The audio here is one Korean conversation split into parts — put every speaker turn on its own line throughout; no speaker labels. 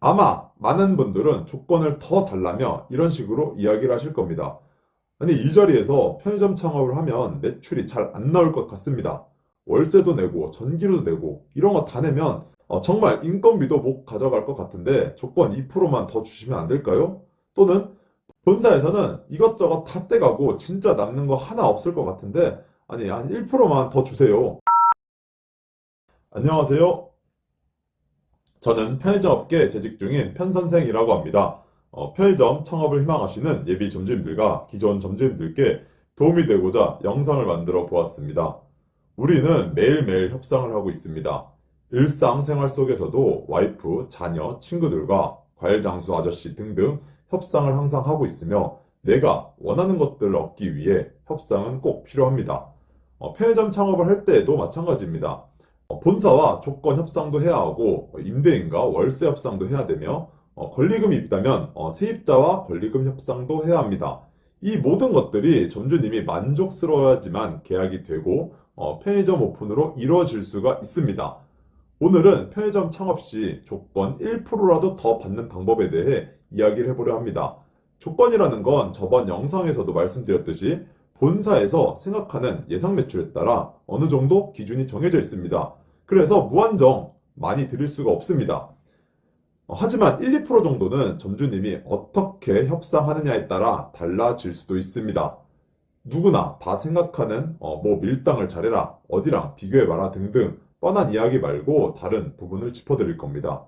아마 많은 분들은 조건을 더 달라며 이런 식으로 이야기를 하실 겁니다. 아니, 이 자리에서 편의점 창업을 하면 매출이 잘 안 나올 것 같습니다. 월세도 내고, 전기료도 내고, 이런 거 다 내면 어, 정말 인건비도 못 가져갈 것 같은데 조건 2%만 더 주시면 안 될까요? 또는 본사에서는 이것저것 다 떼가고 진짜 남는 거 하나 없을 것 같은데 아니, 한 1%만 더 주세요. 안녕하세요. 저는 편의점 업계에 재직 중인 편선생이라고 합니다. 어, 편의점 창업을 희망하시는 예비 점주님들과 기존 점주님들께 도움이 되고자 영상을 만들어 보았습니다. 우리는 매일매일 협상을 하고 있습니다. 일상생활 속에서도 와이프, 자녀, 친구들과 과일 장수 아저씨 등등 협상을 항상 하고 있으며 내가 원하는 것들을 얻기 위해 협상은 꼭 필요합니다. 어, 편의점 창업을 할 때에도 마찬가지입니다. 어, 본사와 조건 협상도 해야 하고 어, 임대인과 월세 협상도 해야 되며 어, 권리금이 있다면 어, 세입자와 권리금 협상도 해야 합니다. 이 모든 것들이 점주님이 만족스러워야지만 계약이 되고 어, 편의점 오픈으로 이루어질 수가 있습니다. 오늘은 편의점 창업 시 조건 1%라도 더 받는 방법에 대해 이야기를 해보려 합니다. 조건이라는 건 저번 영상에서도 말씀드렸듯이 본사에서 생각하는 예상 매출에 따라 어느 정도 기준이 정해져 있습니다. 그래서 무한정 많이 드릴 수가 없습니다. 어, 하지만 1, 2% 정도는 점주님이 어떻게 협상하느냐에 따라 달라질 수도 있습니다. 누구나 다 생각하는 어, 뭐 밀당을 잘해라, 어디랑 비교해봐라 등등 뻔한 이야기 말고 다른 부분을 짚어드릴 겁니다.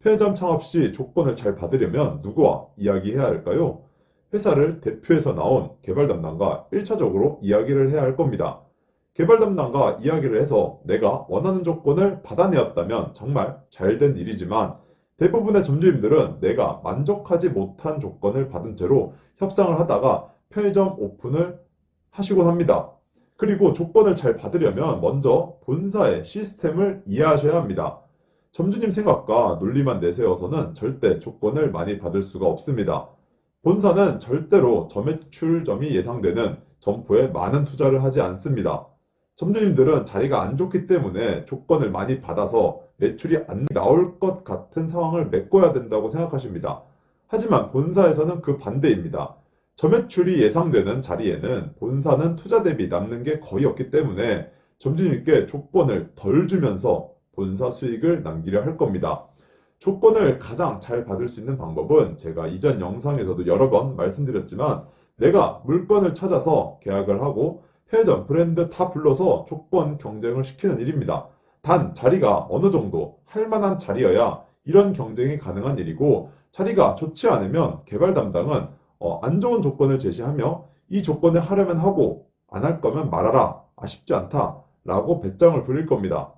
편의점 창업 시 조건을 잘 받으려면 누구와 이야기해야 할까요? 회사를 대표해서 나온 개발 담당과 1차적으로 이야기를 해야 할 겁니다. 개발 담당과 이야기를 해서 내가 원하는 조건을 받아내었다면 정말 잘된 일이지만 대부분의 점주님들은 내가 만족하지 못한 조건을 받은 채로 협상을 하다가 편의점 오픈을 하시곤 합니다. 그리고 조건을 잘 받으려면 먼저 본사의 시스템을 이해하셔야 합니다. 점주님 생각과 논리만 내세워서는 절대 조건을 많이 받을 수가 없습니다. 본사는 절대로 저매출점이 예상되는 점포에 많은 투자를 하지 않습니다. 점주님들은 자리가 안 좋기 때문에 조건을 많이 받아서 매출이 안 나올 것 같은 상황을 메꿔야 된다고 생각하십니다. 하지만 본사에서는 그 반대입니다. 저매출이 예상되는 자리에는 본사는 투자 대비 남는 게 거의 없기 때문에 점주님께 조건을 덜 주면서 본사 수익을 남기려 할 겁니다. 조건을 가장 잘 받을 수 있는 방법은 제가 이전 영상에서도 여러 번 말씀드렸지만 내가 물건을 찾아서 계약을 하고 편의점 브랜드 다 불러서 조건 경쟁을 시키는 일입니다. 단 자리가 어느 정도 할 만한 자리여야 이런 경쟁이 가능한 일이고 자리가 좋지 않으면 개발 담당은 어, 안 좋은 조건을 제시하며 이 조건을 하려면 하고 안 할 거면 말아라 아쉽지 않다 라고 배짱을 부릴 겁니다.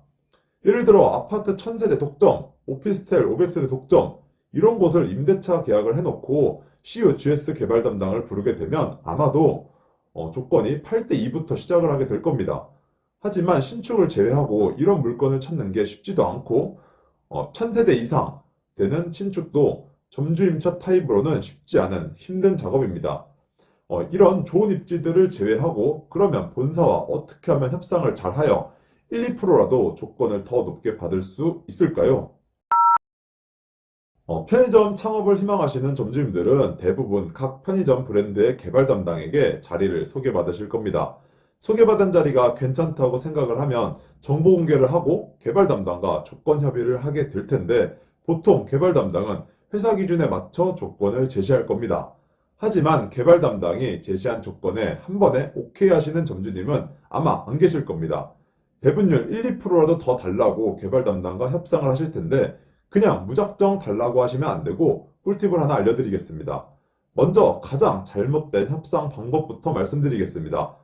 예를 들어 아파트 1000세대 독점, 오피스텔 500세대 독점 이런 곳을 임대차 계약을 해놓고 CUGS 개발 담당을 부르게 되면 아마도 어, 조건이 8대 2부터 시작을 하게 될 겁니다. 하지만 신축을 제외하고 이런 물건을 찾는 게 쉽지도 않고 어, 1000세대 이상 되는 신축도 점주임차 타입으로는 쉽지 않은 힘든 작업입니다. 어, 이런 좋은 입지들을 제외하고 그러면 본사와 어떻게 하면 협상을 잘하여 1, 2%라도 조건을 더 높게 받을 수 있을까요? 어, 편의점 창업을 희망하시는 점주님들은 대부분 각 편의점 브랜드의 개발 담당에게 자리를 소개받으실 겁니다. 소개받은 자리가 괜찮다고 생각을 하면 정보 공개를 하고 개발 담당과 조건 협의를 하게 될 텐데 보통 개발 담당은 회사 기준에 맞춰 조건을 제시할 겁니다. 하지만 개발 담당이 제시한 조건에 한 번에 오케이 하시는 점주님은 아마 안 계실 겁니다. 배분율 1, 2%라도 더 달라고 개발 담당과 협상을 하실 텐데 그냥 무작정 달라고 하시면 안 되고 꿀팁을 하나 알려드리겠습니다. 먼저 가장 잘못된 협상 방법부터 말씀드리겠습니다.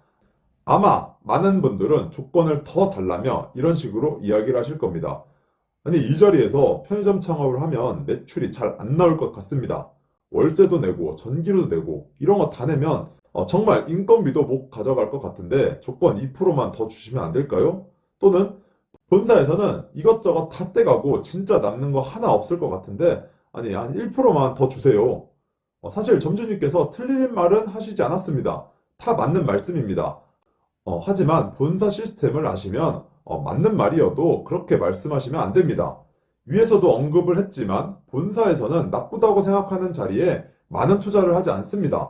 아마 많은 분들은 조건을 더 달라며 이런 식으로 이야기를 하실 겁니다. 아니, 이 자리에서 편의점 창업을 하면 매출이 잘 안 나올 것 같습니다. 월세도 내고, 전기료도 내고, 이런 거 다 내면 어, 정말 인건비도 못 가져갈 것 같은데 조건 2%만 더 주시면 안 될까요? 또는 본사에서는 이것저것 다 떼가고 진짜 남는 거 하나 없을 것 같은데 아니, 한 1%만 더 주세요. 어, 사실 점주님께서 틀린 말은 하시지 않았습니다. 다 맞는 말씀입니다. 어, 하지만 본사 시스템을 아시면 어, 맞는 말이어도 그렇게 말씀하시면 안 됩니다. 위에서도 언급을 했지만 본사에서는 나쁘다고 생각하는 자리에 많은 투자를 하지 않습니다.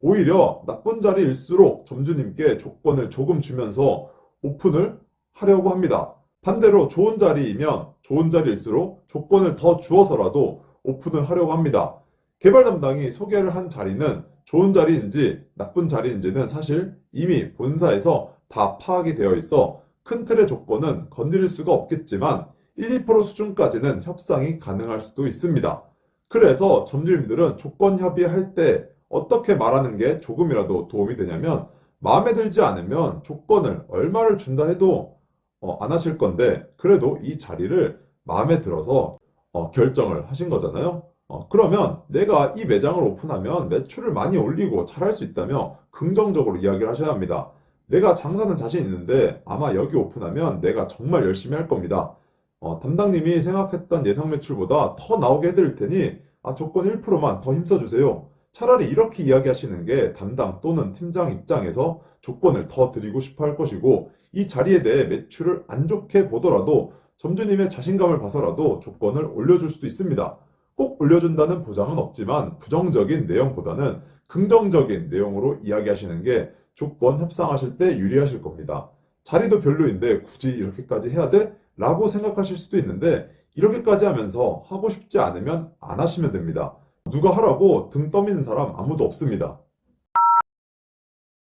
오히려 나쁜 자리일수록 점주님께 조건을 조금 주면서 오픈을 하려고 합니다. 반대로 좋은 자리이면 좋은 자리일수록 조건을 더 주어서라도 오픈을 하려고 합니다. 개발 담당이 소개를 한 자리는 좋은 자리인지 나쁜 자리인지는 사실 이미 본사에서 다 파악이 되어 있어 큰 틀의 조건은 건드릴 수가 없겠지만 1, 2% 수준까지는 협상이 가능할 수도 있습니다. 그래서 점주님들은 조건 협의할 때 어떻게 말하는 게 조금이라도 도움이 되냐면 마음에 들지 않으면 조건을 얼마를 준다 해도 어, 안 하실 건데 그래도 이 자리를 마음에 들어서 어, 결정을 하신 거잖아요. 어, 그러면 내가 이 매장을 오픈하면 매출을 많이 올리고 잘할 수 있다며 긍정적으로 이야기를 하셔야 합니다. 내가 장사는 자신 있는데 아마 여기 오픈하면 내가 정말 열심히 할 겁니다. 어, 담당님이 생각했던 예상 매출보다 더 나오게 해드릴 테니 아, 조건 1%만 더 힘써주세요. 차라리 이렇게 이야기하시는 게 담당 또는 팀장 입장에서 조건을 더 드리고 싶어 할 것이고 이 자리에 대해 매출을 안 좋게 보더라도 점주님의 자신감을 봐서라도 조건을 올려줄 수도 있습니다. 꼭 올려준다는 보장은 없지만 부정적인 내용보다는 긍정적인 내용으로 이야기하시는 게 조건 협상하실 때 유리하실 겁니다. 자리도 별로인데 굳이 이렇게까지 해야 돼? 라고 생각하실 수도 있는데 이렇게까지 하면서 하고 싶지 않으면 안 하시면 됩니다. 누가 하라고 등 떠미는 사람 아무도 없습니다.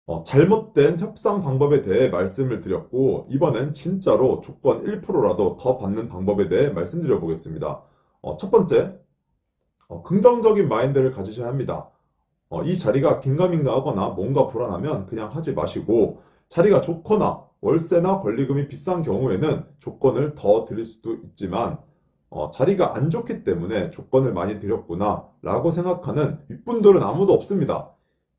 어, 잘못된 협상 방법에 대해 말씀을 드렸고 이번엔 진짜로 조건 1%라도 더 받는 방법에 대해 말씀드려 보겠습니다. 어, 첫 번째, 어, 긍정적인 마인드를 가지셔야 합니다. 어, 이 자리가 긴가민가 하거나 뭔가 불안하면 그냥 하지 마시고 자리가 좋거나 월세나 권리금이 비싼 경우에는 조건을 더 드릴 수도 있지만 어, 자리가 안 좋기 때문에 조건을 많이 드렸구나 라고 생각하는 윗분들은 아무도 없습니다.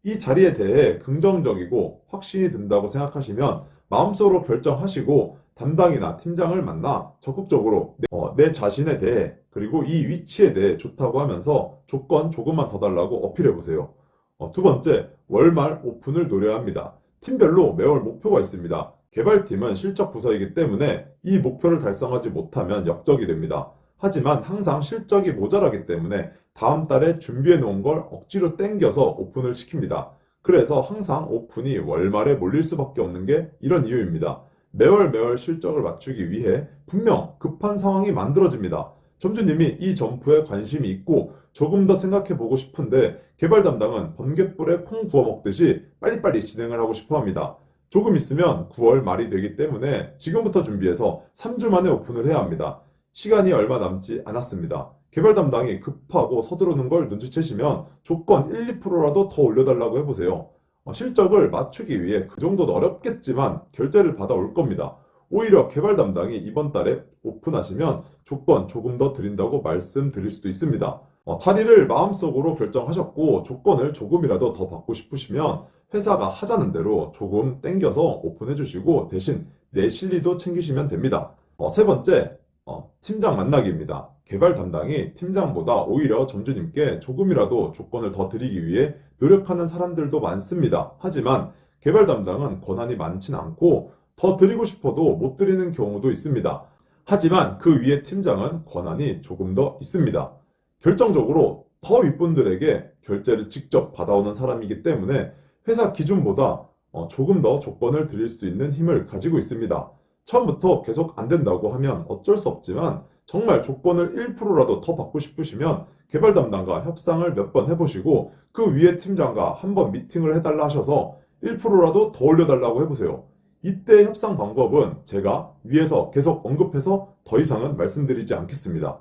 이 자리에 대해 긍정적이고 확신이 든다고 생각하시면 마음속으로 결정하시고 담당이나 팀장을 만나 적극적으로 내, 어, 내 자신에 대해 그리고 이 위치에 대해 좋다고 하면서 조건 조금만 더 달라고 어필해 보세요. 어, 두 번째, 월말 오픈을 노려야 합니다. 팀별로 매월 목표가 있습니다. 개발팀은 실적 부서이기 때문에 이 목표를 달성하지 못하면 역적이 됩니다. 하지만 항상 실적이 모자라기 때문에 다음 달에 준비해 놓은 걸 억지로 땡겨서 오픈을 시킵니다. 그래서 항상 오픈이 월말에 몰릴 수밖에 없는 게 이런 이유입니다. 매월 매월 실적을 맞추기 위해 분명 급한 상황이 만들어집니다. 점주님이 이 점포에 관심이 있고 조금 더 생각해 보고 싶은데 개발 담당은 번갯불에 콩 구워 먹듯이 빨리빨리 진행을 하고 싶어 합니다. 조금 있으면 9월 말이 되기 때문에 지금부터 준비해서 3주 만에 오픈을 해야 합니다. 시간이 얼마 남지 않았습니다. 개발 담당이 급하고 서두르는 걸 눈치채시면 조건 1, 2%라도 더 올려달라고 해보세요. 어, 실적을 맞추기 위해 그 정도는 어렵겠지만 결제를 받아올 겁니다. 오히려 개발 담당이 이번 달에 오픈하시면 조건 조금 더 드린다고 말씀드릴 수도 있습니다. 어, 자리를 마음속으로 결정하셨고 조건을 조금이라도 더 받고 싶으시면 회사가 하자는 대로 조금 땡겨서 오픈해 주시고 대신 내 실리도 챙기시면 됩니다. 어, 세 번째, 어, 팀장 만나기입니다. 개발 담당이 팀장보다 오히려 점주님께 조금이라도 조건을 더 드리기 위해 노력하는 사람들도 많습니다. 하지만 개발 담당은 권한이 많진 않고 더 드리고 싶어도 못 드리는 경우도 있습니다. 하지만 그 위에 팀장은 권한이 조금 더 있습니다. 결정적으로 더 윗분들에게 결제를 직접 받아오는 사람이기 때문에 회사 기준보다 어, 조금 더 조건을 드릴 수 있는 힘을 가지고 있습니다. 처음부터 계속 안 된다고 하면 어쩔 수 없지만 정말 조건을 1%라도 더 받고 싶으시면 개발 담당과 협상을 몇 번 해보시고 그 위에 팀장과 한번 미팅을 해달라 하셔서 1%라도 더 올려달라고 해보세요. 이때 협상 방법은 제가 위에서 계속 언급해서 더 이상은 말씀드리지 않겠습니다.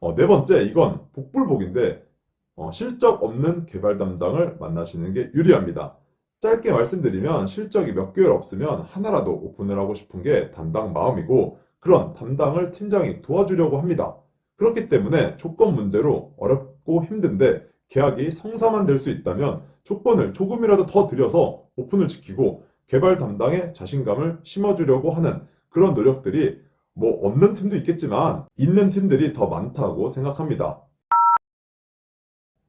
어, 네 번째, 이건 복불복인데 어, 실적 없는 개발 담당을 만나시는 게 유리합니다. 짧게 말씀드리면 실적이 몇 개월 없으면 하나라도 오픈을 하고 싶은 게 담당 마음이고 그런 담당을 팀장이 도와주려고 합니다. 그렇기 때문에 조건 문제로 어렵고 힘든데 계약이 성사만 될 수 있다면 조건을 조금이라도 더 들여서 오픈을 시키고 개발 담당에 자신감을 심어주려고 하는 그런 노력들이 뭐 없는 팀도 있겠지만 있는 팀들이 더 많다고 생각합니다.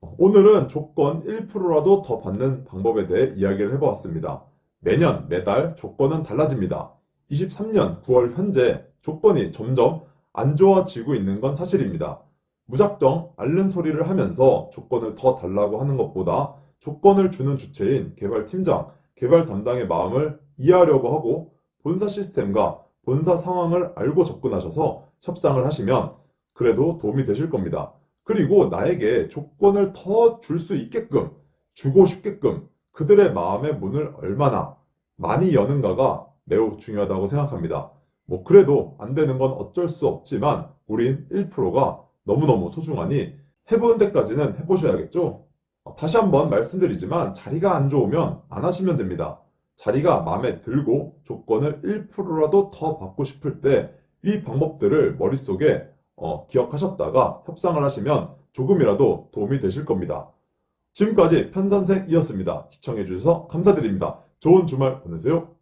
오늘은 조건 1%라도 더 받는 방법에 대해 이야기를 해보았습니다. 매년, 매달 조건은 달라집니다. 23년 9월 현재 조건이 점점 안 좋아지고 있는 건 사실입니다. 무작정 앓는 소리를 하면서 조건을 더 달라고 하는 것보다 조건을 주는 주체인 개발팀장, 개발 담당의 마음을 이해하려고 하고 본사 시스템과 본사 상황을 알고 접근하셔서 협상을 하시면 그래도 도움이 되실 겁니다. 그리고 나에게 조건을 더 줄 수 있게끔 주고 싶게끔 그들의 마음의 문을 얼마나 많이 여는가가 매우 중요하다고 생각합니다. 뭐 그래도 안 되는 건 어쩔 수 없지만 우린 1%가 너무너무 소중하니 해보는 데까지는 해보셔야겠죠? 어, 다시 한번 말씀드리지만 자리가 안 좋으면 안 하시면 됩니다. 자리가 마음에 들고 조건을 1%라도 더 받고 싶을 때 이 방법들을 머릿속에 어, 기억하셨다가 협상을 하시면 조금이라도 도움이 되실 겁니다. 지금까지 편선생이었습니다. 시청해주셔서 감사드립니다. 좋은 주말 보내세요.